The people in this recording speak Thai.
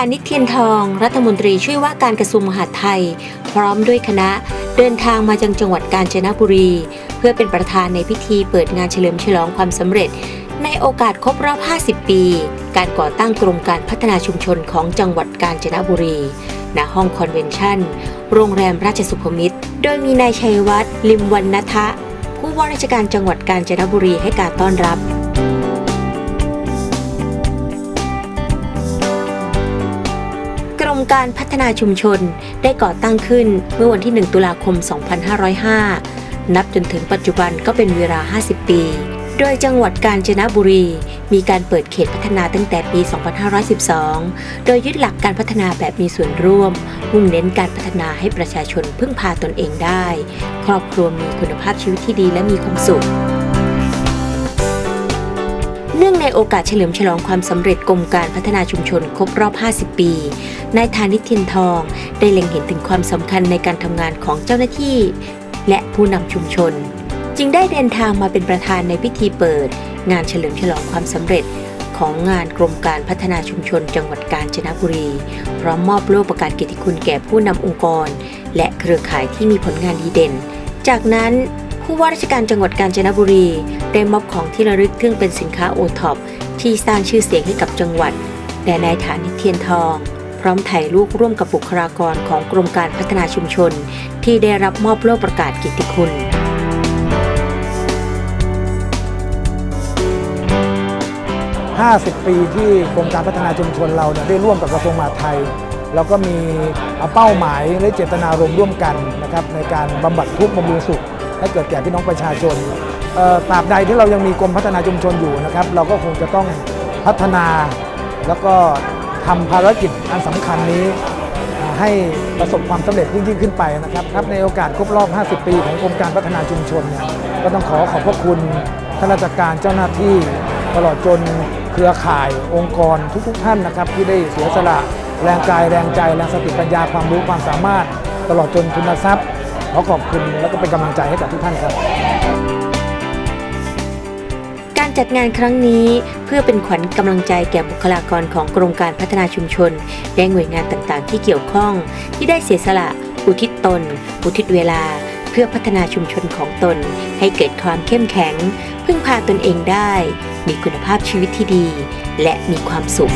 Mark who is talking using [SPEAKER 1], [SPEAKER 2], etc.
[SPEAKER 1] านิชเทียนทอง รัฐมนตรีช่วยว่าการกระทรวงมหาดไทย พร้อมด้วยคณะเดินทางมายังจังหวัดกาญจนบุรี เพื่อเป็นประธานในพิธีเปิดงานเฉลิมฉลองความสำเร็จ ในโอกาสครบรอบ 50 ปี การก่อตั้งกรมการพัฒนาชุมชนของจังหวัดกาญจนบุรี ณ ห้องคอนเวนชั่น โรงแรมราชสุขมิตร โดยมีนายชัยวัฒน์ลิมวันนทะ ผู้ว่าราชการจังหวัดกาญจนบุรีให้การต้อนรับ มการพัฒนาชุมชนได้ก่อตั้งขึ้นเมื่อวันที่ 1 ตุลาคม 2505 นับจนถึงปัจจุบันก็เป็นเวลา 50 ปี โดยจังหวัดกาญจนบุรี มีการเปิดเขตพัฒนาตั้งแต่ปี 2512 โดยยึดหลักการพัฒนาแบบมีส่วนร่วม มุ่งเน้นการพัฒนาให้ประชาชนพึ่งพาตนเองได้ ครอบครัวมีคุณภาพชีวิตที่ดีและมีความสุข เนื่องในโอกาสเฉลิมฉลองความสำเร็จกรมการพัฒนาชุมชนครบรอบ 50 ปี นายธานิชเทียนทอง ได้เล็งเห็นถึงความสำคัญในการทำงานของเจ้าหน้าที่ และผู้นำชุมชน จึงได้เดินทางมาเป็นประธานในพิธีเปิด งานเฉลิมฉลองความสำเร็จของงานกรมการพัฒนาชุมชนจังหวัดกาญจนบุรี พร้อมมอบโล่ประกาศเกียรติคุณแก่ผู้นำองค์กร และเครือข่ายที่มีผลงานดีเด่น จากนั้น ผู้ว่าราชการจังหวัดกาญจนบุรี ได้มอบของที่ระลึกซึ่งเป็นสินค้าโอท็อปที่สร้างชื่อเสียงให้กับจังหวัดแด่นายฐานิเทียนทอง พร้อมถ่ายรูปร่วมกับบุคลากรของกรมการพัฒนาชุมชน ที่ได้รับมอบโล่ประกาศกิยรติคุณ
[SPEAKER 2] 50 ปีที่กรมการพัฒนาชุมชนเราเนี่ยได้ร่วมกับกระทรวงมหาดไทย แล้วก็มีเป้าหมายและเจตนารมณ์ร่วมกันนะครับในการบำบัดทุกข์บำรุงสุข ให้เกิดแก่พี่น้องประชาชนตราบใดที่เรายังมีกรมพัฒนาชุมชนอยู่นะครับ เราก็คงจะต้องพัฒนาแล้วก็ทำภารกิจอันสำคัญนี้ให้ประสบความสำเร็จยิ่งยิ่งขึ้นไปนะครับครับ ในโอกาสครบรอบ 50 ปีของกรมการพัฒนาชุมชนเนี่ยก็ต้องขอขอบพระคุณข้าราชการเจ้าหน้าที่ ตลอดจนเครือข่ายองค์กรทุกๆท่านนะครับ ที่ได้เสียสละแรงกายแรงใจแรงสติปัญญาความรู้ความสามารถ ตลอดจนทุนทรัพย์ ขอขอบคุณและก็เป็นกำลังใจให้กับทุกท่านครับ
[SPEAKER 1] การจัดงานครั้งนี้เพื่อเป็นขวัญกำลังใจแก่บุคลากรของกรมการพัฒนาชุมชน และหน่วยงานต่างๆ ที่เกี่ยวข้อง ที่ได้เสียสละ อุทิศตน อุทิศเวลา เพื่อพัฒนาชุมชนของตน ให้เกิดความเข้มแข็ง พึ่งพาตนเองได้ มีคุณภาพชีวิตที่ดี และมีความสุข